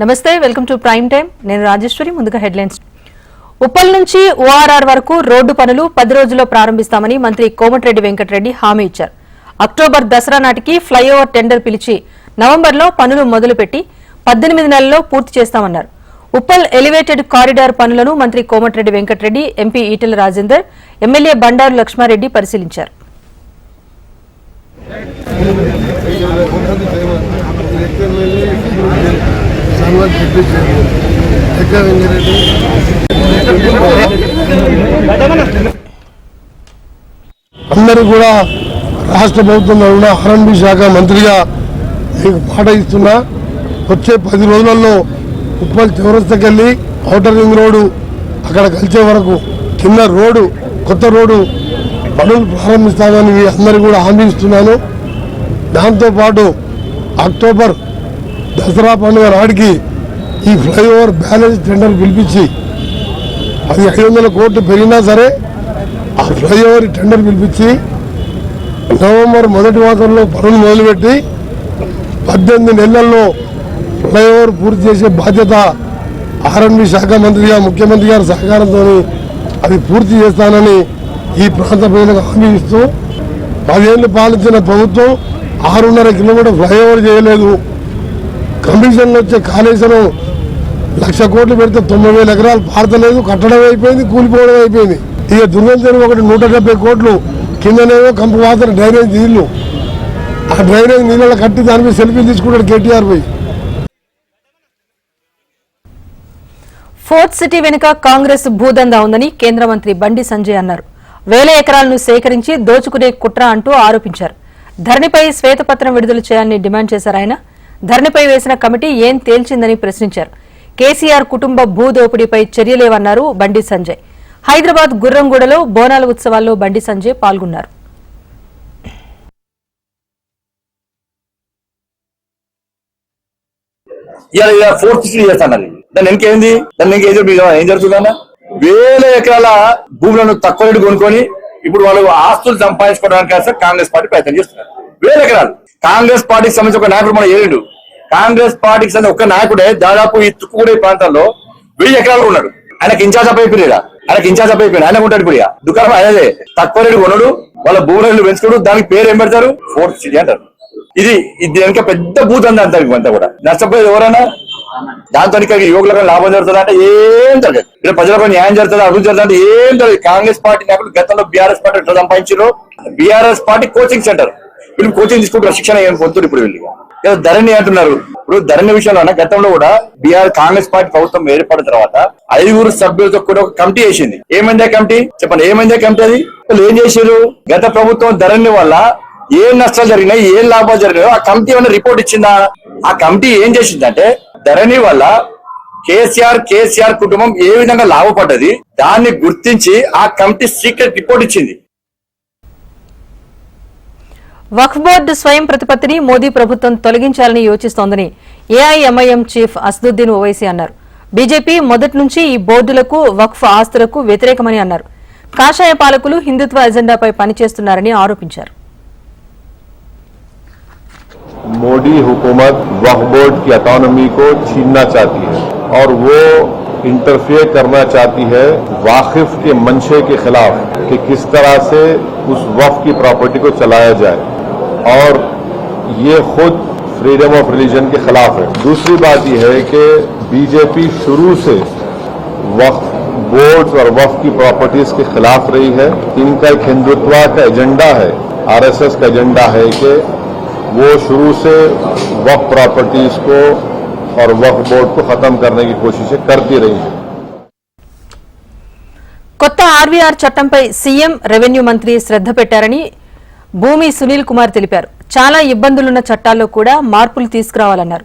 నమస్తే welcome to prime time నేను రాజేశ్వరి ముందుగా హెడ్లైన్స్. ఉప్పల్ నుంచి ఓఆర్ఆర్ వరకు రోడ్డు పనులు పది రోజుల్లో ప్రారంభిస్తామని మంత్రి కోమటిరెడ్డి వెంకటరెడ్డి హామీ ఇచ్చారు. అక్టోబర్ దసరా నాటికి ఫ్లైఓవర్ టెండర్ పిలిచి నవంబర్లో పనులు మొదలుపెట్టి పద్దెనిమిది నెలల్లో పూర్తి చేస్తామన్నారు. ఉప్పల్ ఎలివేటెడ్ కారిడార్ పనులను మంత్రి కోమటిరెడ్డి వెంకటరెడ్డి ఎంపీ ఈటెల రాజేందర్ ఎమ్మెల్యే బండారు లక్ష్మారెడ్డి పరిశీలించారు. సన్వర్ డిప్యూటీ ఎక్కడ వెంకరెడ్డి అందరూ కూడా రాష్ట్ర ప్రభుత్వంలో ఉన్న ఆర్ఎన్బి శాఖ మంత్రిగా మీకు మాట ఇస్తున్నా. వచ్చే పది రోజులలో ఉప్పల్ చివరస్తకెళ్ళి ఔటర్ రింగ్ రోడ్డు అక్కడ కలిసే వరకు కింద రోడ్డు కొత్త రోడ్డు పనులు ప్రారంభిస్తామని అందరూ కూడా హామీ ఇస్తున్నాను. దాంతోపాటు అక్టోబర్ దసరా పండుగ నాటికి ఈ ఫ్లైఓవర్ బ్యాలెన్స్ టెండర్ పిలిపించి అది ఐదు వందల కోట్లు పెరిగినా సరే ఆ ఫ్లైఓవర్ టెండర్ పిలిపించి నవంబర్ మొదటి మాసంలో పనులు మొదలుపెట్టి పద్దెనిమిది నెలల్లో ఫ్లైఓవర్ పూర్తి చేసే బాధ్యత ఆర్ఎన్బి శాఖ మంత్రిగా ముఖ్యమంత్రి గారి సహకారంతో అది పూర్తి చేస్తానని ఈ ప్రాంత ప్రజలకు హామీ ఇస్తూ పదేళ్ళు పాలించిన ప్రభుత్వం ఆరున్నర కిలోమీటర్ ఫ్లైఓవర్ చేయలేదు. కమిషన్లు వచ్చే కాళేశ్వరం లక్ష కోట్లు పెడితే తొంభై వేల ఎకరాలు పారతలేదు కట్టడం అయిపోయింది కూలిపోవడం అయిపోయింది. ఇక దుర్గం ఒకటి నూట డెబ్బై కోట్లు కిందనేమో కంపు వాసన డ్రైనేజ్ నీళ్ళు. ఆ డ్రైనేజ్ నీళ్ళలో కట్టి దాని మీద సెల్ఫీలు తీసుకుంటాడు కేటీఆర్ పోయి. ఫోర్త్ సిటీ వెనుక కాంగ్రెస్ భూదందా ఉందని కేంద్ర మంత్రి బండి సంజయ్ అన్నారు. వేల ఎకరాలను సేకరించి దోచుకునే కుట్ర అంటూ ఆరోపించారు. ధరణిపై శ్వేతపత్రం విడుదల చేయాలని డిమాండ్ చేశారు ఆయన. ధరణిపై వేసిన కమిటీ ఏం తేల్చిందని ప్రశ్నించారు. కేసీఆర్ కుటుంబ భూదోపిడీపై చర్యలేవన్నారు బండి సంజయ్. హైదరాబాద్ గుర్రంగూడలో బోనాల ఉత్సవాల్లో బండి సంజయ్ పాల్గొన్నారు. ఇలా ఫోర్త్ దాన్ని ఇంకేంది దాన్ని ఏం జరుగుతుందన్న? వేల ఎకరాల భూములను తక్కువ రేటు కొనుక్కొని ఇప్పుడు వాళ్ళు ఆస్తులు సంపాదించుకోవడానికి కాంగ్రెస్ పార్టీ ప్రయత్నం చేస్తున్నారు. వేల ఎకరాలు. కాంగ్రెస్ పార్టీకి సంబంధించి ఒక నాయకుడు మన ఏడు కాంగ్రెస్ పార్టీకి సంబంధించి ఒక నాయకుడే దాదాపు ఈ తుక్కుగూడ ప్రాంతంలో వెయ్యి ఎకరాలు ఉన్నాడు. ఆయనకి ఇన్ఛార్జ్ అప్ అయిపోయింది ఆయనకి ఇన్ఛార్జ్ అప్ ఆయన ఉంటాడు ఇప్పుడు దుకాణం అదే తక్కువ రేటు కొనడు. వాళ్ళ భూములను పెంచుకోడు దానికి పేరు ఏం పెడతారు? ఫోర్త్ సిటీ అంటారు. ఇది ఇది వెనక పెద్ద భూతంది అంత ఇవంతా కూడా. నష్టపోయేది ఎవరైనా దాంతో ఇక్కడ యువకులకు లాభం జరుగుతుంది అంటే ఏం జరగదు. ఇక్కడ ప్రజలకు న్యాయం జరుగుతుంది అభివృద్ధి జరుగుతుంది అంటే ఏం జరగదు. కాంగ్రెస్ పార్టీ నాయకులు గతంలో బీఆర్ఎస్ పార్టీ ఎట్లా సంపాదించారు బీఆర్ఎస్ పార్టీ కోచింగ్ సెంటర్ వీళ్ళు కోచింగ్ తీసుకుంటారు శిక్షణ ఏం ఇప్పుడు వీళ్ళు? ఏదో ధరణి అంటున్నారు. ఇప్పుడు ధరణి విషయంలో గతంలో కూడా బీఆర్ కాంగ్రెస్ పార్టీ ప్రభుత్వం ఏర్పడిన తర్వాత ఐదుగురు సభ్యులతో కూడా ఒక కమిటీ వేసింది. ఏమైందా కమిటీ? చెప్పండి ఏమైందా కమిటీ అది? వీళ్ళు ఏం చేశారు గత ప్రభుత్వం ధరణి వల్ల ఏం నష్టాలు జరిగినాయి ఏం లాభాలు జరిగినాయో ఆ కమిటీ ఏమైనా రిపోర్ట్ ఇచ్చిందా? ఆ కమిటీ ఏం చేసిందంటే ధరణి వల్ల కేసీఆర్ కేసీఆర్ కుటుంబం ఏ విధంగా లాభపడ్డది దాన్ని గుర్తించి ఆ కమిటీ సీక్రెట్ రిపోర్ట్ ఇచ్చింది. వక్ఫ్ బోర్డు స్వయం ప్రతిపత్తిని మోదీ ప్రభుత్వం తొలగించాలని యోచిస్తోందని ఏఐఎంఐఎం చీఫ్ అసదుద్దీన్ ఓవైసీ అన్నారు బీజేపీ మొదటి నుంచి ఈ బోర్డులకు వక్ఫ్ ఆస్తులకు వ్యతిరేకమని అన్నారు కాషాయ పాలకులు హిందుత్వ ఎజెండాపై పనిచేస్తున్నారని ఆరోపించారు मोदी हुकूमत वक्फ बोर्ड की अटोनमी को छीनना चाहती है और वो इंटरफेयर करना चाहती है वाकिफ के मंशे के खिलाफ कि किस तरह से उस वक्फ की प्रॉपर्टी को चलाया जाए और ये खुद फ्रीडम ऑफ रिलीजन के खिलाफ है दूसरी बात यह है कि बीजेपी शुरू से वक्फ बोर्ड्स और वक्फ की प्रॉपर्टीज के खिलाफ रही है इनका एक हिंदुत्व का एजेंडा है आरएसएस का एजेंडा है कि वो शुरू से वक्फ प्रॉपर्टीज को और वक्फ बोर्ड को खत्म करने की कोशिशें करती रही हैं కొత్త ఆర్వీఆర్ చట్టంపై సీఎం రెవెన్యూ మంత్రి శ్రద్ధ పెట్టారని భూమి సునీల్ కుమార్ తెలిపారు. చాలా ఇబ్బందులున్న చట్టాల్లో కూడా మార్పులు తీసుకురావాలన్నారు.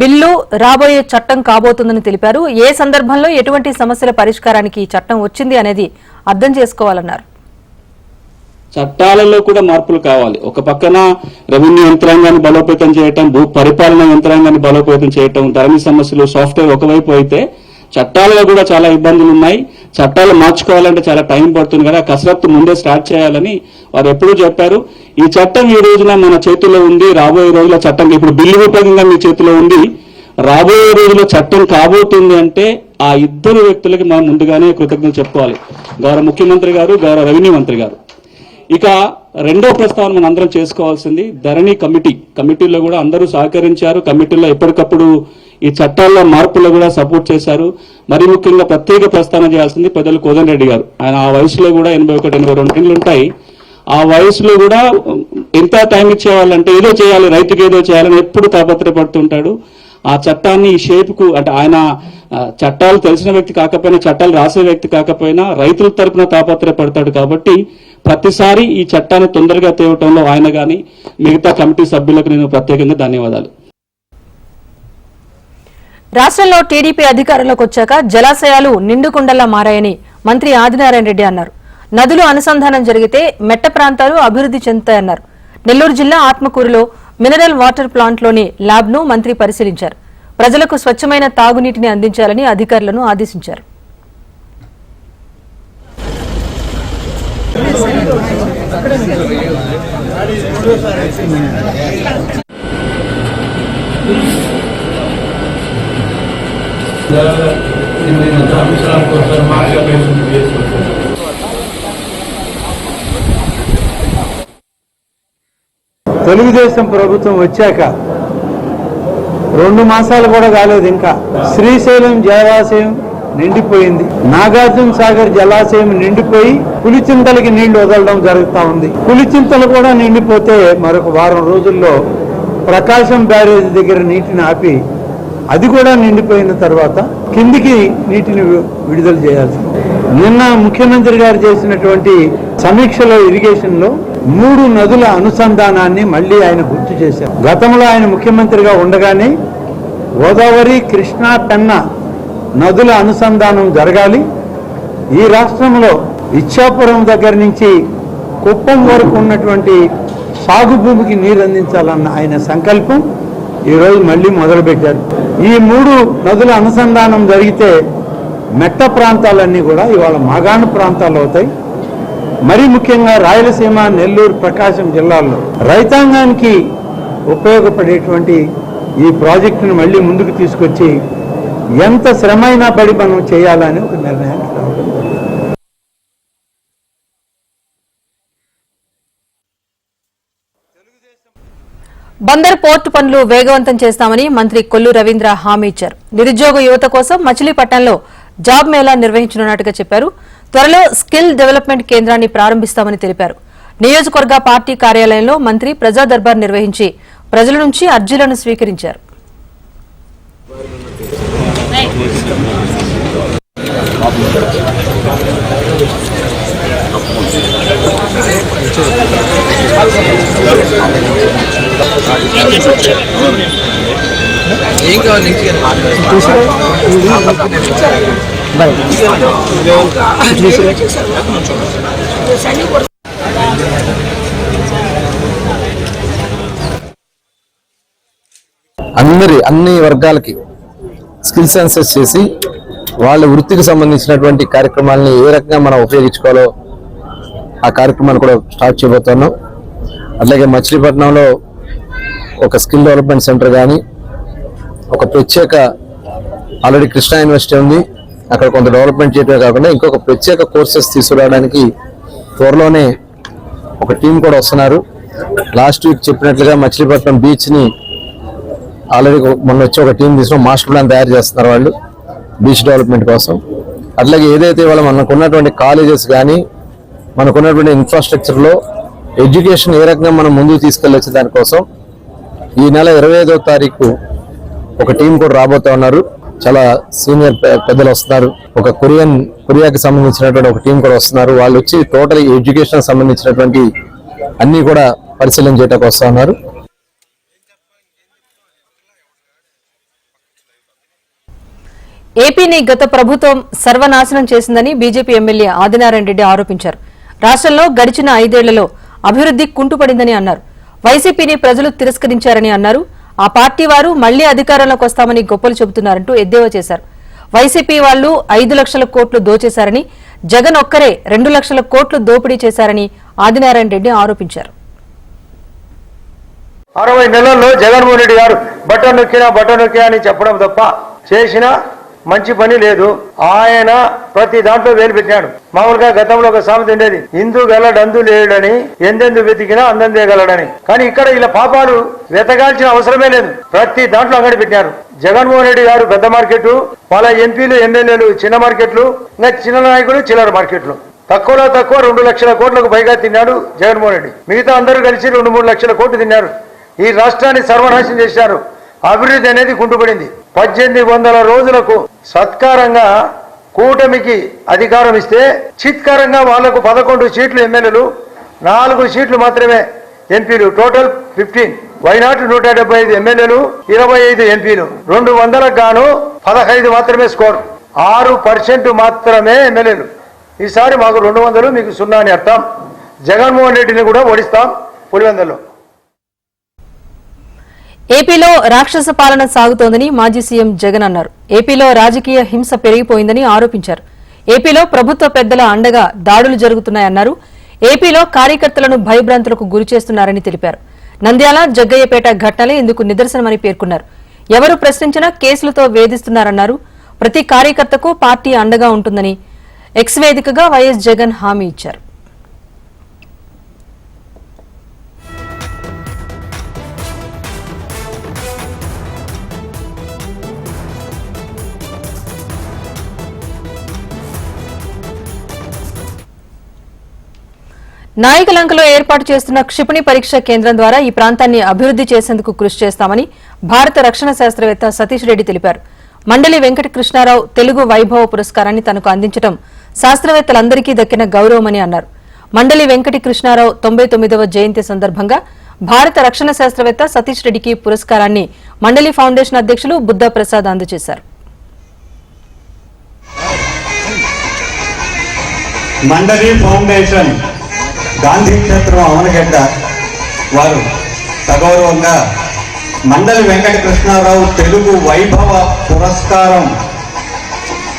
బిల్లు రాబోయే చట్టం కాబోతుందని తెలిపారు. ఏ సందర్భంలో ఎటువంటి సమస్యల పరిష్కారానికి ఈ చట్టం వచ్చింది అనేది అర్థం చేసుకోవాలన్నారు. చట్టాలలో కూడా మార్పులు కావాలి. ఒక పక్కన రెవెన్యూ యంత్రాంగాన్ని బలోపేతం చేయటం భూ పరిపాలన యంత్రాంగాన్ని బలోపేతం చేయటం ధరణి సమస్యలు సాఫ్ట్వేర్ ఒకవైపు అయితే చట్టాలలో కూడా చాలా ఇబ్బందులు ఉన్నాయి చట్టాలు మార్చుకోవాలంటే చాలా టైం పడుతుంది కదా. కసరత్తు ముందే స్టార్ట్ చేయాలని వారు ఎప్పుడూ చెప్పారు. ఈ చట్టం ఈ రోజున మన చేతిలో ఉంది. రాబోయే రోజుల చట్టం ఇప్పుడు బిల్లు రూపకంగా మీ చేతిలో ఉంది. రాబోయే రోజుల్లో చట్టం కాబోతుంది అంటే ఆ ఇద్దరు వ్యక్తులకి మనం ముందుగానే కృతజ్ఞతలు చెప్పుకోవాలి. గౌరవ ముఖ్యమంత్రి గారు గౌరవ రెవెన్యూ మంత్రి గారు. ఇక రెండో ప్రస్తావన మనం అందరం చేసుకోవాల్సింది ధరణి కమిటీ. కమిటీలో కూడా అందరూ సహకరించారు. కమిటీలో ఎప్పటికప్పుడు ఈ చట్టాల్లో మార్పులు కూడా సపోర్ట్ చేశారు. మరి ముఖ్యంగా ప్రత్యేక ప్రస్థానం చేయాల్సింది పెద్దలు కోదండ్రెడ్డి గారు. ఆయన ఆ వయసులో కూడా ఎనభై ఒకటి ఎనభై రెండు ఏళ్ళు ఉంటాయి. ఆ వయసులో కూడా ఎంత టైం ఇచ్చేవాళ్ళంటే ఏదో చేయాలి రైతుకి ఏదో చేయాలని ఎప్పుడు తాపత్రపడుతుంటాడు ఆ చట్టాన్ని ఈ షేప్కు అంటే ఆయన చట్టాలు తెలిసిన వ్యక్తి కాకపోయినా చట్టాలు రాసే వ్యక్తి కాకపోయినా రైతుల తరపున తాపత్రయపడతాడు కాబట్టి ప్రతిసారి ఈ చట్టాన్ని తొందరగా తేవటంలో ఆయన కానీ మిగతా కమిటీ సభ్యులకు నేను ప్రత్యేకంగా ధన్యవాదాలు. రాష్ట్రంలో టీడీపీ అధికారంలోకి వచ్చాక జలాశయాలు నిండుకుండలా మారాయని మంత్రి ఆదినారాయణ రెడ్డి అన్నారు. నదులు అనుసంధానం జరిగితే మెట్ట ప్రాంతాలు అభివృద్ధి చెందుతాయన్నారు. నెల్లూరు జిల్లా ఆత్మకూరులో మినరల్ వాటర్ ప్లాంట్లోని ల్యాబ్ను మంత్రి పరిశీలించారు. ప్రజలకు స్వచ్ఛమైన తాగునీటిని అందించాలని అధికారులను ఆదేశించారు. తెలుగుదేశం ప్రభుత్వం వచ్చాక రెండు మాసాలు కూడా కాలేదు ఇంకా. శ్రీశైలం జలాశయం నిండిపోయింది. నాగార్జున సాగర్ జలాశయం నిండిపోయి పులిచింతలకి నీళ్ళు వదలడం జరుగుతా ఉంది. పులిచింతలు కూడా నిండిపోతే మరొక వారం రోజుల్లో ప్రకాశం బ్యారేజ్ దగ్గర నీటిని ఆపి అది కూడా నిండిపోయిన తర్వాత కిందికి నీటిని వి- విడుదల చేయాల్సి నిన్న ముఖ్యమంత్రి గారు చేసినటువంటి సమీక్షలో ఇరిగేషన్లో మూడు నదుల అనుసంధానాన్ని మళ్ళీ ఆయన గుర్తు చేశారు. గతంలో ఆయన ముఖ్యమంత్రిగా ఉండగానే గోదావరి కృష్ణా పెన్న నదుల అనుసంధానం జరగాలి. ఈ రాష్ట్రంలో ఇచ్చాపురం దగ్గర నుంచి కుప్పం వరకు ఉన్నటువంటి సాగు భూమికి నీరు అందించాలన్న ఆయన సంకల్పం ఈరోజు మళ్ళీ మొదలుపెట్టారు. ఈ మూడు నదుల అనుసంధానం జరిగితే మెట్ట ప్రాంతాలన్నీ కూడా ఇవాళ మాగాణ ప్రాంతాలు అవుతాయి. మరీ ముఖ్యంగా రాయలసీమ నెల్లూరు ప్రకాశం జిల్లాల్లో రైతాంగానికి ఉపయోగపడేటువంటి ఈ ప్రాజెక్టును మళ్ళీ ముందుకు తీసుకొచ్చి ఎంత శ్రమైనా పడి మనం చేయాలని ఒక నిర్ణయానికి బందర్ పోర్టు పనులు వేగవంతం చేస్తామని మంత్రి కొల్లు రవీంద్ర హామీ ఇచ్చారు. నిరుద్యోగ యువత కోసం మచిలీపట్నంలో జాబ్ మేళా నిర్వహించనున్నట్టుగా చెప్పారు. త్వరలో స్కిల్ డెవలప్మెంట్ కేంద్రాన్ని ప్రారంభిస్తామని తెలిపారు. నియోజకవర్గ పార్టీ కార్యాలయంలో మంత్రి ప్రజా దర్బార్ నిర్వహించి ప్రజల నుంచి అర్జీలను స్వీకరించారు. అందరి అన్ని వర్గాలకి స్కిల్ సెన్సెస్ చేసి వాళ్ళ వృత్తికి సంబంధించినటువంటి కార్యక్రమాలని ఏ రకంగా మనం ఉపయోగించుకోవాలో ఆ కార్యక్రమాన్ని కూడా స్టార్ట్ చేయబోతున్నాం. అట్లాగే మచిలీపట్నంలో ఒక స్కిల్ డెవలప్మెంట్ సెంటర్ కానీ ఒక ప్రత్యేక ఆల్రెడీ కృష్ణా యూనివర్సిటీ ఉంది. అక్కడ కొంత డెవలప్మెంట్ చేయడమే కాకుండా ఇంకొక ప్రత్యేక కోర్సెస్ తీసుకురావడానికి త్వరలోనే ఒక టీం కూడా వస్తున్నారు. లాస్ట్ వీక్ చెప్పినట్లుగా మచిలీపట్నం బీచ్ని ఆల్రెడీ మొన్న వచ్చి ఒక టీం తీసుకుని మాస్టర్ ప్లాన్ తయారు చేస్తున్నారు వాళ్ళు బీచ్ డెవలప్మెంట్ కోసం. అట్లాగే ఏదైతే వాళ్ళ మనకు ఉన్నటువంటి కాలేజెస్ కానీ మనకున్నటువంటి ఇన్ఫ్రాస్ట్రక్చర్లో ఎడ్యుకేషన్ ఏ రకంగా మనం ముందుకు తీసుకెళ్ళొచ్చే దానికోసం ఈ నెల ఇరవై ఐదో తారీఖు ఒక టీం కూడా రాబోతా ఉన్నారు. చాలా సీనియర్ పెద్దలు వస్తున్నారు. ఒక కొరియన్ కొరియాకి సంబంధించినటువంటి ఒక టీం కూడా వస్తున్నారు. వాళ్ళు వచ్చి టోటల్ ఎడ్యుకేషన్ సంబంధించినటువంటి అన్నీ కూడా పరిశీలన చేయటానికి వస్తూ ఉన్నారు. ఏపీని గత ప్రభుత్వం సర్వనాశనం చేసిందని బీజేపీ ఎమ్మెల్యే ఆదినారాయణ రెడ్డి ఆరోపించారు. రాష్ట్రంలో గడిచిన ఐదేళ్ళలో అభివృద్ధి కుంటుపడిందని అన్నారు. వైసీపీని ప్రజలు తిరస్కరించారని అన్నారు. ఆ పార్టీ వారు మళ్ళీ అధికారంలోకి వస్తామని గొప్పలు చెబుతున్నారంటూ ఎద్దేవా చేశారు. వైసీపీ వాళ్ళు ఐదు లక్షల కోట్లు దోచేశారని జగన్ ఒక్కరే రెండు లక్షల కోట్లు దోపిడీ చేశారని ఆదినారాయణ రెడ్డి ఆరోపించారు. అరవై నెలల్లో జగన్మోహన్ రెడ్డి గారు బటన్ నొక్కినా బటన్ నొక్కినా అని చెప్పడం తప్ప చేసిన మంచి పని లేదు. ఆయన ప్రతి దాంట్లో వేలు పెట్టాడు మామూలుగా గతంలో ఒక సామెత ఉండేది ఇందు గలడందు లేడని ఎందెందు వెతికినా అందందే గలడని కానీ ఇక్కడ ఇలా పాపాలు వెతకాల్సిన అవసరమే లేదు. ప్రతి దాంట్లో అంగడి పెట్టారు జగన్మోహన్ రెడ్డి గారు పెద్ద మార్కెట్ వాళ్ళ ఎంపీలు ఎమ్మెల్యేలు చిన్న మార్కెట్లు ఇంకా చిన్న నాయకులు చిల్లర మార్కెట్లు. తక్కువలో తక్కువ రెండు లక్షల కోట్లకు పైగా తిన్నాడు జగన్మోహన్ రెడ్డి. మిగతా అందరూ కలిసి రెండు మూడు లక్షల కోట్లు తిన్నారు. ఈ రాష్ట్రాన్ని సర్వనాశనం చేశారు. అభివృద్ధి అనేది కుంటుపడింది. పద్దెనిమిది వందల రోజులకు సత్కారంగా కూటమికి అధికారం ఇస్తే చిత్కారంగా వాళ్ళకు పదకొండు సీట్లు ఎమ్మెల్యేలు నాలుగు సీట్లు మాత్రమే ఎంపీలు. టోటల్ ఫిఫ్టీన్ వైనాట్ నూట డెబ్బై ఐదు ఎమ్మెల్యేలు ఇరవై ఐదు ఎంపీలు. రెండు వందలకు గాను పదహైదు మాత్రమే స్కోర్. ఆరు పర్సెంట్ మాత్రమే ఎమ్మెల్యేలు. ఈసారి మాకు రెండు వందలు మీకు సున్నా అని అర్థం. జగన్మోహన్ రెడ్డిని కూడా ఓడిస్తాం పులివెందల్లో. ఏపీలో రాక్షస పాలన సాగుతోందని మాజీ సీఎం జగన్ అన్నారు. ఏపీలో రాజకీయ హింస పెరిగిపోయిందని ఆరోపించారు. ఏపీలో ప్రభుత్వ పెద్దల అండగా దాడులు జరుగుతున్నాయన్నారు. ఏపీలో కార్యకర్తలను భయభ్రాంతులకు గురి చేస్తున్నారని తెలిపారు. నంద్యాల జగ్గయ్యపేట ఘటనలే ఇందుకు నిదర్శనమని పేర్కొన్నారు. ఎవరు ప్రశ్నించినా కేసులతో వేధిస్తున్నారన్నారు. ప్రతి కార్యకర్తకు పార్టీ అండగా ఉంటుందని ఎక్స్ వేదికగా వైఎస్ జగన్ హామీ ఇచ్చారు. నాయకలంకలో ఏర్పాటు చేస్తున్న క్షిపణి పరీక్ష కేంద్రం ద్వారా ఈ ప్రాంతాన్ని అభివృద్ది చేసేందుకు కృషి చేస్తామని భారత రక్షణ శాస్త్రవేత్త సతీష్ రెడ్డి తెలిపారు. మండలి వెంకట కృష్ణారావు తెలుగు వైభవ పురస్కారాన్ని తనకు అందించడం శాస్త్రవేత్తలందరికీ దక్కిన గౌరవమని అన్నారు. మండలి వెంకటి కృష్ణారావు తొంభై తొమ్మిదవ జయంతి సందర్భంగా భారత రక్షణ శాస్త్రవేత్త సతీష్ రెడ్డికి పురస్కారాన్ని మండలి ఫౌండేషన్ అధ్యక్షులు బుద్ధ ప్రసాద్ అందజేశారు. మండలి ఫౌండేషన్ గాంధీ క్షేత్రం అవనగడ్డ వారు సగౌరవంగా మండలి వెంకట కృష్ణారావు తెలుగు వైభవ పురస్కారం.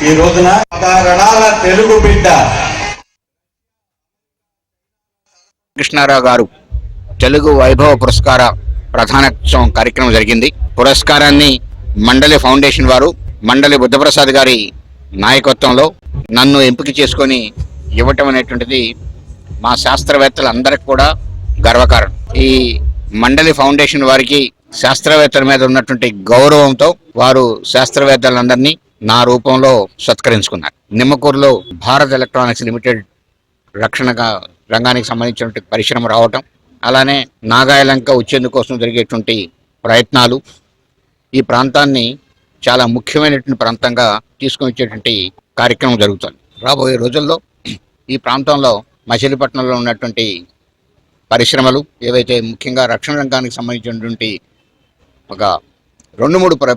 ఈ రోజున పదారణాల తెలుగు బిడ్డ. కృష్ణారావు గారు తెలుగు వైభవ పురస్కార ప్రధానోత్సవం కార్యక్రమం జరిగింది. పురస్కారాన్ని మండలి ఫౌండేషన్ వారు మండలి బుద్ధప్రసాద్ గారి నాయకత్వంలో నన్ను ఎంపిక చేసుకొని ఇవ్వటం అనేటువంటిది మా శాస్త్రవేత్తలందరికీ కూడా గర్వకారణం. ఈ మండలి ఫౌండేషన్ వారికి శాస్త్రవేత్తల మీద ఉన్నటువంటి గౌరవంతో వారు శాస్త్రవేత్తలందరినీ నా రూపంలో సత్కరించుకున్నారు. నిమ్మకూరులో భారత్ ఎలక్ట్రానిక్స్ లిమిటెడ్ రక్షణగా రంగానికి సంబంధించినటువంటి పరిశ్రమ రావటం అలానే నాగాయలంక వచ్చేందుకోసం జరిగేటువంటి ప్రయత్నాలు ఈ ప్రాంతాన్ని చాలా ముఖ్యమైనటువంటి ప్రాంతంగా తీసుకొని వచ్చేటువంటి కార్యక్రమం జరుగుతుంది. రాబోయే రోజుల్లో ఈ ప్రాంతంలో మచిలీపట్నంలో ఉన్నటువంటి పరిశ్రమలు ఏవైతే ముఖ్యంగా రక్షణ రంగానికి సంబంధించినటువంటి ఒక రెండు మూడు ప్ర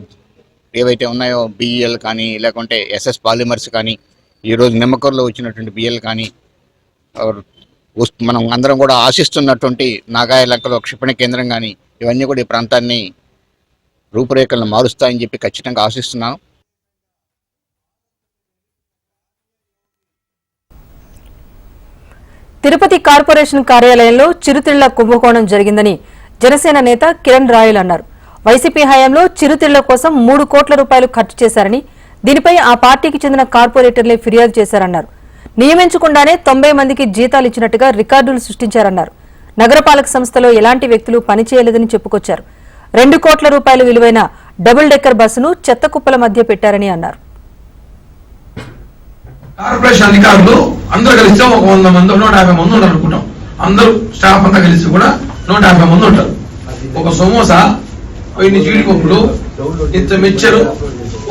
ఏవైతే ఉన్నాయో బిఈఎల్ కానీ లేకుంటే ఎస్ఎస్ పాలిమర్స్ కానీ ఈరోజు నిమ్మకూరులో వచ్చినటువంటి బిఎల్ కానీ వస్తు- మనం అందరం కూడా ఆశిస్తున్నటువంటి నాగాయలంకలో క్షిపణి కేంద్రం కానీ ఇవన్నీ కూడా ఈ ప్రాంతాన్ని రూపురేఖలను మారుస్తాయని చెప్పి ఖచ్చితంగా ఆశిస్తున్నాను. తిరుపతి కార్పొరేషన్ కార్యాలయంలో చిరుతిళ్ళ కుంభకోణం జరిగిందని జనసేన నేత కిరణ్ రాయల్ అన్నారు. వైసీపీ హయాంలో చిరుతిళ్ళ కోసం మూడు కోట్ల రూపాయలు ఖర్చు చేశారని దీనిపై ఆ పార్టీకి చెందిన కార్పొరేటర్లే ఫిర్యాదు చేశారన్నారు. నియమించకుండానే తొంభై మందికి జీతాలు ఇచ్చినట్టుగా రికార్డులు సృష్టించారన్నారు. నగరపాలక సంస్థలో ఎలాంటి వ్యక్తులు పనిచేయలేదని చెప్పుకొచ్చారు. రెండు కోట్ల రూపాయలు విలువైన డబుల్ డెక్కర్ బస్సును చెత్త కుప్పల మధ్య పెట్టారని అన్నారు. కార్పొరేషన్ అధికారులు అందరూ కలిస్తే ఒక వంద మంది నూట యాభై మంది ఉంటారు అనుకుంటాం. అందరూ స్టాఫ్ అంతా కలిసి కూడా నూట యాభై మంది ఉంటారు. ఒక సమోసా ఇన్ని జీడిపప్పులు ఇంత మిక్చరు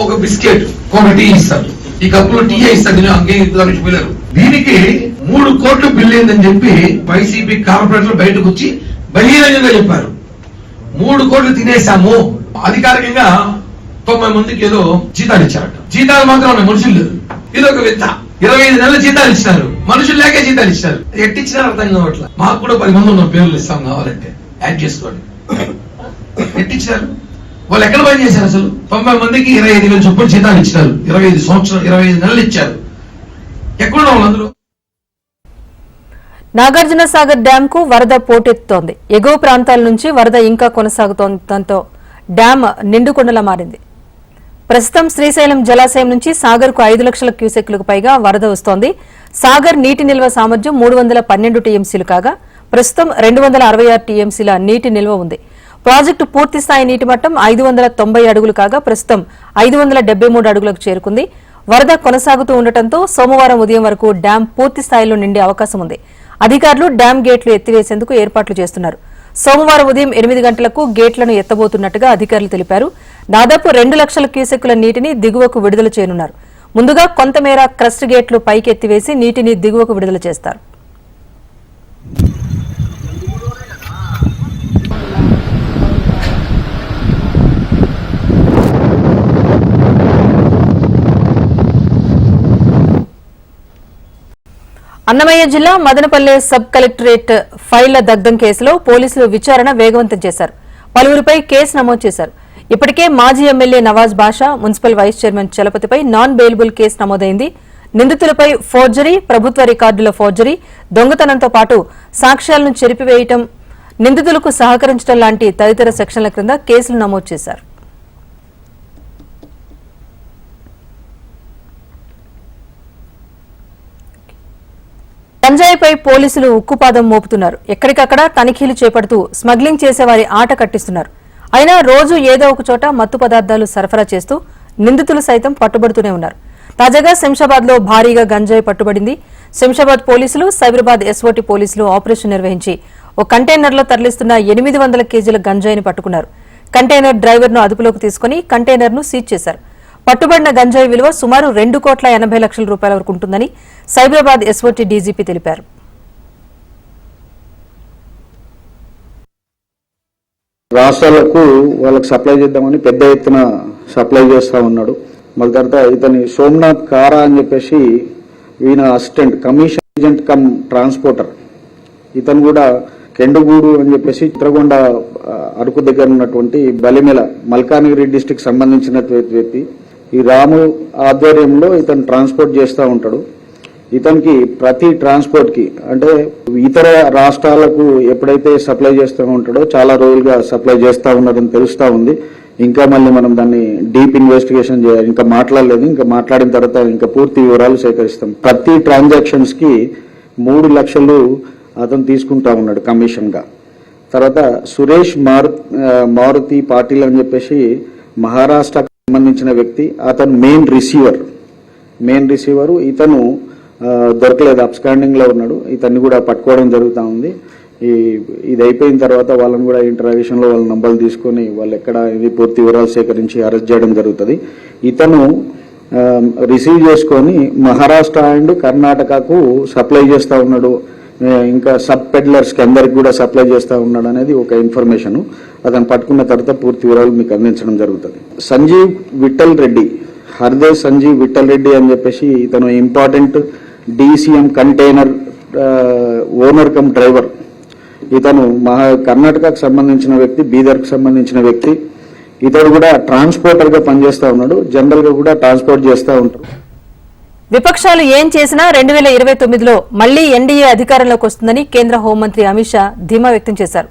ఒక బిస్కెట్ ఒక టీ ఇస్తారు. ఈ కప్పులో టీ ఇస్తారు నేను పిల్లలు. దీనికి మూడు కోట్లు బిల్ అయిందని చెప్పి వైసీపీ కార్పొరేటర్లు బయటకు వచ్చి బహిరంగంగా చెప్పారు. మూడు కోట్లు తినేసాము అధికారికంగా తొంభై మందికి ఏదో జీతాలు ఇచ్చారట. జీతాలు మాత్రం మనుషులు లేరు. ఇది ఒక వింత. ఇరవై ఐదు నెలల జీతాలు ఇచ్చినారు. మనుషులు లేకే జీతాలు ఇచ్చారు ఎట్టిచ్చినారు అర్థం కావట్ల. మాకు కూడా పది మంది ఉన్న పేర్లు ఇస్తాం కావాలంటే. యాడ్ చేసుకోండి. ఎట్టిచ్చారు వాళ్ళు ఎక్కడ పని చేశారు అసలు? తొంభై మందికి ఇరవై ఐదు వేల చొప్పున జీతాలు ఇచ్చినారు. ఇరవై ఐదు సంవత్సరాలు ఇరవై ఐదు నెలలు ఇచ్చారు. ఎక్కడ వాళ్ళందరూ నాగార్జున సాగర్ డ్యాం కు వరద పోటెత్తుతోంది ఎగువ ప్రాంతాల నుంచి వరద ఇంకా కొనసాగుతోండటంతో డ్యాం నిండుకొండలా మారింది. ప్రస్తుతం శ్రీశైలం జలాశయం నుంచి సాగర్కు ఐదు లక్షల క్యూసెక్లకు పైగా వరద వస్తోంది. సాగర్ నీటి నిల్వ సామర్థ్యం మూడు వందల పన్నెండు టీఎంసీలు కాగా ప్రస్తుతం రెండు వందల అరవై ఆరు టీఎంసీల నీటి నిల్వ ఉంది. ప్రాజెక్టు పూర్తి స్థాయి నీటి మట్టం ఐదు వందల తొంభై అడుగులు కాగా ప్రస్తుతం ఐదు వందల డెబ్బై మూడు అడుగులకు చేరుకుంది. వరద కొనసాగుతూ ఉండటంతో సోమవారం ఉదయం వరకు డ్యాం పూర్తి స్థాయిలో నిండే అవకాశం ఉంది. అధికారులు డ్యాం గేట్లు ఎత్తివేసేందుకు ఏర్పాట్లు చేస్తున్నారు. సోమవారం ఉదయం ఎనిమిది గంటలకు గేట్లను ఎత్తబోతున్నట్టుగా అధికారులు తెలిపారు. దాదాపు రెండు లక్షల క్యూసెక్కుల నీటిని దిగువకు విడుదల చేయనున్నారు. ముందుగా కొంతమేర క్రస్ట్ గేట్లు పైకెత్తివేసి నీటిని దిగువకు విడుదల చేస్తారు. అన్నమయ్య జిల్లా మదనపల్లె సబ్ కలెక్టరేట్ ఫైళ్ళ దగ్ధం కేసులో పోలీసులు విచారణ వేగవంతం చేశారు. పలువురిపై కేసు నమోదు చేశారు. ఇప్పటికే మాజీ MLA Nawaz Basha municipal vice chairman చలపతిపై non bailable case నమోదైంది. నిందితులపై ఫోర్జరీ ప్రభుత్వ రికార్డుల ఫోర్జరీ దొంగతనంతో పాటు సాక్ష్యాలను చెరిపివేయటం నిందితులకు సహకరించడం లాంటి తదితర సెక్షన్ల క్రింద కేసులు నమోదు చేశారు. గంజాయిపై పోలీసులు ఉక్కుపాదం మోపుతున్నారు. ఎక్కడికక్కడ తనిఖీలు చేపడుతూ స్మగ్లింగ్ చేసేవారి ఆట కట్టిస్తున్నారు. అయినా రోజు ఏదో ఒక చోట మత్తు పదార్థాలు సరఫరా చేస్తూ నిందితులు సైతం పట్టుబడుతూనే ఉన్నారు. తాజాగా శంషాబాద్లో భారీగా గంజాయి పట్టుబడింది. శంషాబాద్ పోలీసులు సైబరాబాద్ ఎస్ఓటి పోలీసులు ఆపరేషన్ నిర్వహించి ఓ కంటైనర్లో తరలిస్తున్న ఎనిమిది వందల కేజీల గంజాయిని పట్టుకున్నారు. కంటైనర్ డ్రైవర్ను అదుపులోకి తీసుకుని కంటైనర్ను సీజ్ చేశారు. పట్టుబడిన గంజాయి విలువ సుమారు రెండు కోట్ల ఎనభై లక్షల రూపాయల వరకు ఉంటుందని సైబరాబాద్ ఎస్ఓటీ డీజీపీ తెలిపారు. రాష్ట్రాలకు వాళ్ళకి సప్లై చేద్దామని పెద్ద ఎత్తున సప్లై చేస్తా ఉన్నాడు. మళ్ళీ తర్వాత ఇతని సోమనాథ్ కారా అని చెప్పేసి ఈయన assistant commission agent cum transporter. ఇతను కూడా కెండుగూడు అని చెప్పేసి చిత్రగొండ అరకు దగ్గర ఉన్నటువంటి బలిమెల మల్కానగిరి డిస్టిక్ సంబంధించినటువంటి వ్యక్తి. ఈ రాము ఆధ్వర్యంలో ఇతను ట్రాన్స్పోర్ట్ చేస్తూ ఉంటాడు. ఇతనికి ప్రతి ట్రాన్స్పోర్ట్కి అంటే ఇతర రాష్ట్రాలకు ఎప్పుడైతే సప్లై చేస్తూ ఉంటాడో చాలా రోజులుగా సప్లై చేస్తూ ఉన్నారని తెలుస్తూ ఉంది. ఇంకా మళ్ళీ మనం దాన్ని డీప్ ఇన్వెస్టిగేషన్ చేయాలి. ఇంకా మాట్లాడలేదు. ఇంకా మాట్లాడిన తర్వాత ఇంకా పూర్తి వివరాలు సేకరిస్తాం. ప్రతి ట్రాన్సాక్షన్స్కి మూడు లక్షలు అతను తీసుకుంటా ఉన్నాడు కమిషన్గా. తర్వాత సురేష్ మారు మారుతి పాటిల్ అని చెప్పేసి మహారాష్ట్ర సంబంధించిన వ్యక్తి అతను మెయిన్ రిసీవర్ మెయిన్ రిసీవర్ ఇతను దొరకలేదు అప్స్టాండింగ్లో ఉన్నాడు. ఇతన్ని కూడా పట్టుకోవడం జరుగుతూ ఉంది. ఈ ఇది అయిపోయిన తర్వాత వాళ్ళని కూడా ఇంటరాగేషన్లో వాళ్ళ నంబర్లు తీసుకొని వాళ్ళు ఎక్కడ ఇది పూర్తి వివరాలు సేకరించి అరెస్ట్ చేయడం జరుగుతుంది. ఇతను రిసీవ్ చేసుకొని మహారాష్ట్ర అండ్ కర్ణాటకకు సప్లై చేస్తూ ఉన్నాడు. ఇంకా సబ్ పెడ్లర్స్కి అందరికి కూడా సప్లై చేస్తూ ఉన్నాడు అనేది ఒక ఇన్ఫర్మేషన్ అతను పట్టుకున్న తర్వాత పూర్తి వివరాలు మీకు అందించడం జరుగుతుంది. సంజీవ్ విఠల్ రెడ్డి హర్దే సంజీవ్ విఠల్ రెడ్డి అని చెప్పేసి ఇతను important DCM container owner cum driver ఇతను మహా కర్ణాటకకు సంబంధించిన వ్యక్తి బీదర్కు సంబంధించిన వ్యక్తి. ఇతడు కూడా ట్రాన్స్పోర్టర్గా పనిచేస్తూ ఉన్నాడు. జనరల్గా కూడా ట్రాన్స్పోర్ట్ చేస్తూ ఉంటాడు. విపక్షాలు ఏం చేసినా రెండు వేల ఇరవై తొమ్మిదిలో మళ్ళీ ఎన్డీఏ అధికారంలోకి వస్తుందని కేంద్ర హోంమంత్రి అమిత్ షా ధీమా వ్యక్తం చేశారు.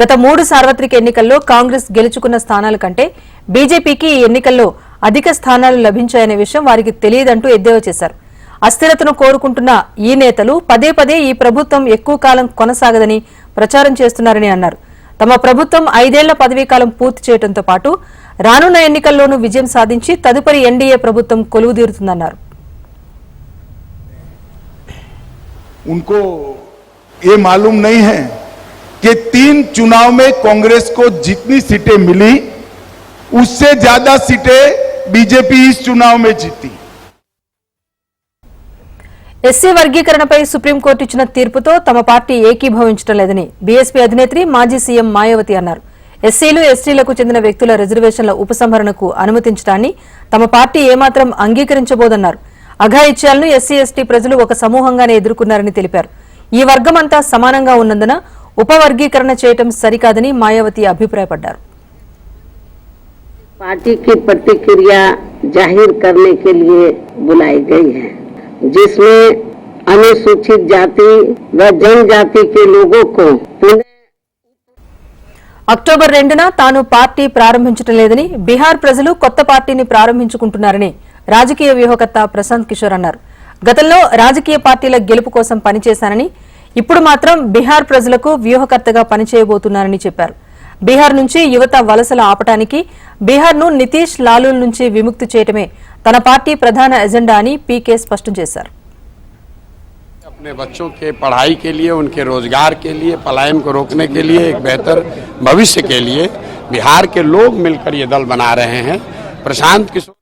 గత మూడు సార్వత్రిక ఎన్నికల్లో కాంగ్రెస్ గెలుచుకున్న స్థానాల కంటే బీజేపీకి ఈ ఎన్నికల్లో అధిక స్థానాలు లభించాయనే విషయం వారికి తెలియదంటూ ఎద్దేవా చేశారు. అస్థిరతను కోరుకుంటున్న ఈ నేతలు పదే పదే ఈ ప్రభుత్వం ఎక్కువ కాలం కొనసాగదని ప్రచారం చేస్తున్నారని అన్నారు. తమ ప్రభుత్వం ఐదేళ్ళ పదవీకాలం పూర్తి చేయడంతో పాటు రానున్న ఎన్నికల్లోనూ విజయం సాధించి తదుపరి ఎన్డీఏ ప్రభుత్వం కొలువుదీరుతుందన్నారు. उनको ये मालूम नहीं है कि तीन चुनाव में कांग्रेस को जितनी सीटें मिली उससे ज्यादा सीटें बीजेपी इस चुनाव में जीती ఎస్సీ వర్గీకరణపై సుప్రీంకోర్టు ఇచ్చిన తీర్పుతో తమ పార్టీ ఏకీభవించడం లేదని బీఎస్పీ అధినేత్రి మాజీ సీఎం మాయావతి అన్నారు ఎస్సీలు ఎస్టీలకు చెందిన వ్యక్తుల రిజర్వేషన్ల ఉపసంహరణకు అనుమతించడాన్ని తమ పార్టీ ఏమాత్రం అంగీకరించబోదన్నారు అఘాయిత్యాలను ఎస్సీ ఎస్టీ ప్రజలు ఒక సమూహంగానే ఎదుర్కొన్నారని తెలిపారు ఈ వర్గం అంతా సమానంగా ఉన్నందున ఉపవర్గీకరణ చేయటం సరికాదని మాయావతి అభిప్రాయపడ్డారు पार्टी की प्रतिक्रिया जाहिर करने के लिए बुलाई गई है जिसमें अनुसूचित जाति व जनजाति के लोगों को पुनः అక్టోబర్ రెండున తాను పార్టీ ప్రారంభించడం లేదని బీహార్ ప్రజలు కొత్త పార్టీని ప్రారంభించుకుంటున్నారని రాజకీయ వ్యూహకర్త ప్రశాంత్ కిషోర్ అన్నారు గతంలో రాజకీయ పార్టీల గెలుపు కోసం పనిచేశానని ఇప్పుడు మాత్రం బీహార్ ప్రజలకు వ్యూహకర్తగా పనిచేయబోతున్నారని చెప్పారు బీహార్ నుంచి యువత వలసలు ఆపటానికి బీహార్ను నితీష్ లాలూల్ నుంచి విముక్తి చేయటమే తన పార్టీ ప్రధాన ఎజెండా అని పీకే స్పష్టం చేశారు अपने बच्चों के पढ़ाई के लिए उनके रोजगार के लिए पलायन को रोकने के लिए एक बेहतर भविष्य के लिए बिहार के लोग मिलकर ये दल बना रहे हैं प्रशांत किशोर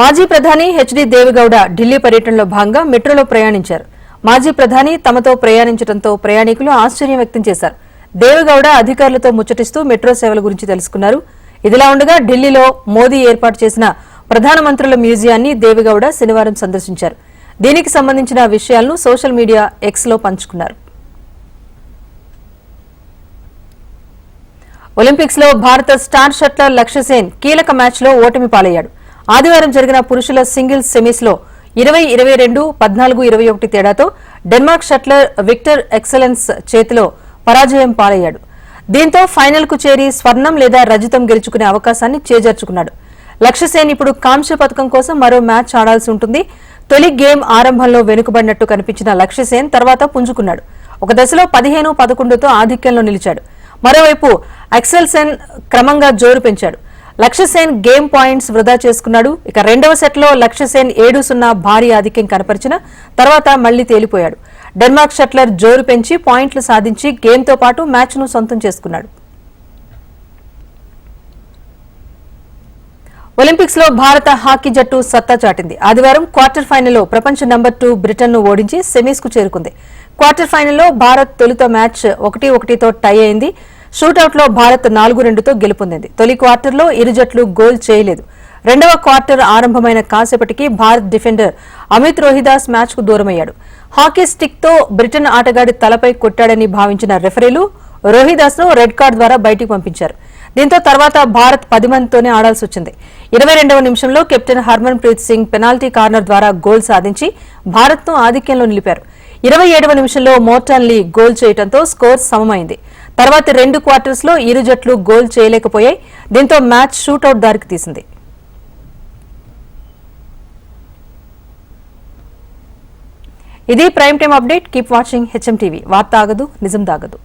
మాజీ ప్రధాని హెచ్డి దేవెగౌడ ఢిల్లీ పర్యటనలో భాగంగా మెట్రోలో ప్రయాణించారు. మాజీ ప్రధాని తమతో ప్రయాణించడంతో ప్రయాణికులు ఆశ్చర్యం వ్యక్తం చేశారు. దేవెగౌడ అధికారులతో ముచ్చటిస్తూ మెట్రో సేవల గురించి తెలుసుకున్నారు. ఇదిలా ఉండగా ఢిల్లీలో మోదీ ఏర్పాటు చేసిన ప్రధానమంత్రుల మ్యూజియాన్ని దేవగౌడ శనివారం సందర్శించారు. దీనికి సంబంధించిన విషయాలను సోషల్ మీడియా ఎక్స్లో పంచుకున్నారు. ఒలింపిక్స్లో భారత స్టార్ షట్లర్ లక్ష్యసేన్ కీలక మ్యాచ్లో ఓటమి పాలయ్యాడు. ఆదివారం జరిగిన పురుషుల సింగిల్స్ సెమీస్లో ఇరవై ఇరవై రెండు పద్నాలుగు ఇరవై ఒకటి తేడాతో డెన్మార్క్ షట్లర్ విక్టర్ ఎక్సలెన్స్ చేతిలో పరాజయం పాలయ్యాడు. దీంతో ఫైనల్కు చేరి స్వర్ణం లేదా రజతం గెలుచుకునే అవకాశాన్ని చేజార్చుకున్నాడు. లక్ష్యసేన్ ఇప్పుడు కాంస్య పథకం కోసం మరో మ్యాచ్ ఆడాల్సి ఉంటుంది. తొలి గేమ్ ఆరంభంలో వెనుకబడినట్టు కనిపించిన లక్ష్యసేన్ తర్వాత పుంజుకున్నాడు. ఒక దశలో పదిహేను పదకొండుతో ఆధిక్యంలో నిలిచాడు. మరోవైపు అక్సెల్సెన్ క్రమంగా జోరు పెంచాడు. లక్ష్యసేన్ గేమ్ పాయింట్స్ వృధా చేసుకున్నాడు. ఇక రెండవ సెట్లో లక్ష్యసేన్ ఏడు సున్నా భారీ ఆధిక్యం కనపరిచిన తర్వాత మళ్ళీ తేలిపోయాడు. డెన్మార్క్ షట్లర్ జోరు పెంచి పాయింట్లు సాధించి గేమ్తో పాటు మ్యాచ్ను సొంతం చేసుకున్నాడు. ఒలింపిక్స్లో భారత హాకీ జట్టు సత్తా చాటింది. ఆదివారం క్వార్టర్ ఫైనల్లో ప్రపంచ నంబర్ టూ బ్రిటన్ను ఓడించి సెమీస్కు చేరుకుంది. క్వార్టర్ ఫైనల్లో భారత్ తొలుత మ్యాచ్ ఒకటి ఒకటితో టై అయింది. షూటౌట్లో భారత్ నాలుగు రెండుతో గెలుపొందింది. తొలి క్వార్టర్లో ఇరు జట్లు గోల్ చేయలేదు. రెండవ క్వార్టర్ ఆరంభమైన కాసేపటికి భారత్ డిఫెండర్ అమిత్ రోహిదాస్ మ్యాచ్కు దూరమయ్యాడు. హాకీ స్టిక్తో బ్రిటన్ ఆటగాడి తలపై కొట్టాడని భావించిన రెఫరీలు రోహిదాస్ను రెడ్ కార్డు ద్వారా బయటికి పంపించారు. దీంతో తర్వాత భారత్ పది మందితోనే ఆడాల్సి వచ్చింది. ఇరవై రెండవ నిమిషంలో captain Harmanpreet Singh penalty corner ద్వారా గోల్ సాధించి భారత్ను ఆధిక్యంలో నిలిపారు. ఇరవై ఏడవ నిమిషంలో మోర్టాన్ లీ గోల్ చేయడంతో స్కోర్ సమమైంది. తర్వాత రెండు క్వార్టర్స్లో ఇరు జట్లు గోల్ చేయలేకపోయాయి. దీంతో మ్యాచ్ షూటౌట్ దారికి తీసింది. ఇది prime time update. Keep watching HM TV. వార్త ఆగదు నిజం దాగదు.